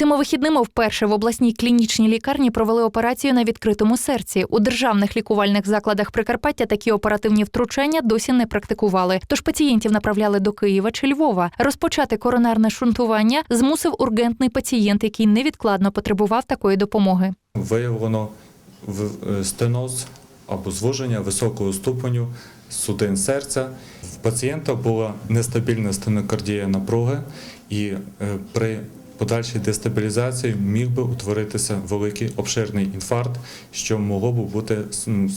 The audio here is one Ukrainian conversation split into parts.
Цими вихідними вперше в обласній клінічній лікарні провели операцію на відкритому серці. У державних лікувальних закладах Прикарпаття такі оперативні втручання досі не практикували. Тож пацієнтів направляли до Києва чи Львова. Розпочати коронарне шунтування змусив ургентний пацієнт, який невідкладно потребував такої допомоги. Виявлено е, стеноз або звуження високого ступеню судин серця. В пацієнта була нестабільна стенокардія напруги, і е, при подальшій дестабілізації міг би утворитися великий обширний інфаркт, що могло б бути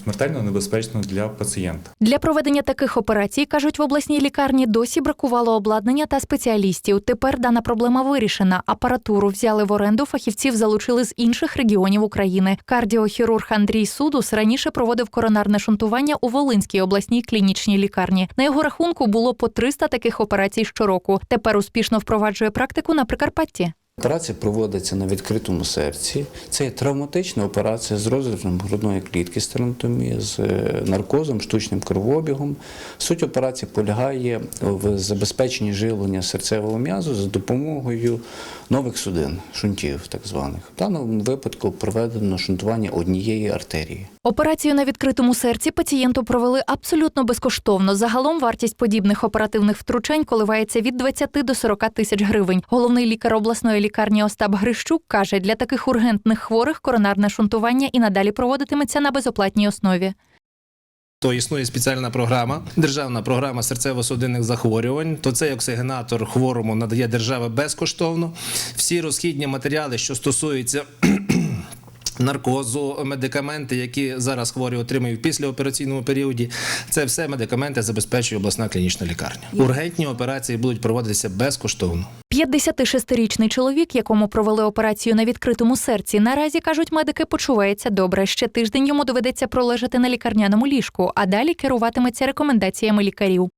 смертельно небезпечно для пацієнта. Для проведення таких операцій, кажуть в обласній лікарні, досі бракувало обладнання та спеціалістів. Тепер дана проблема вирішена. Апаратуру взяли в оренду, фахівців залучили з інших регіонів України. Кардіохірург Андрій Судус раніше проводив коронарне шунтування у Волинській обласній клінічній лікарні. На його рахунку було по 300 таких операцій щороку. Тепер успішно впроваджує практику на Прикарпатті. Операція проводиться на відкритому серці. Це травматична операція з розривом грудної клітки стернотомії, з е, наркозом, штучним кровообігом. Суть операції полягає в забезпеченні живлення серцевого м'язу за допомогою нових судин, шунтів так званих. В даному випадку проведено шунтування однієї артерії. Операцію на відкритому серці пацієнту провели абсолютно безкоштовно. Загалом вартість подібних оперативних втручань коливається від 20 до 40 тисяч гривень. Головний лікар обласної лікарні Остап Грищук каже, для таких ургентних хворих коронарне шунтування і надалі проводитиметься на безоплатній основі. То існує спеціальна програма, державна програма серцево-судинних захворювань. То цей оксигенатор хворому надає держава безкоштовно. Всі розхідні матеріали, що стосуються наркозу, медикаменти, які зараз хворі отримують в післяопераційному періоді, це все медикаменти забезпечує обласна клінічна лікарня. Ургентні операції будуть проводитися безкоштовно. 56-річний чоловік, якому провели операцію на відкритому серці, наразі кажуть медики, почувається добре. Ще тиждень йому доведеться пролежати на лікарняному ліжку, а далі керуватиметься рекомендаціями лікарів.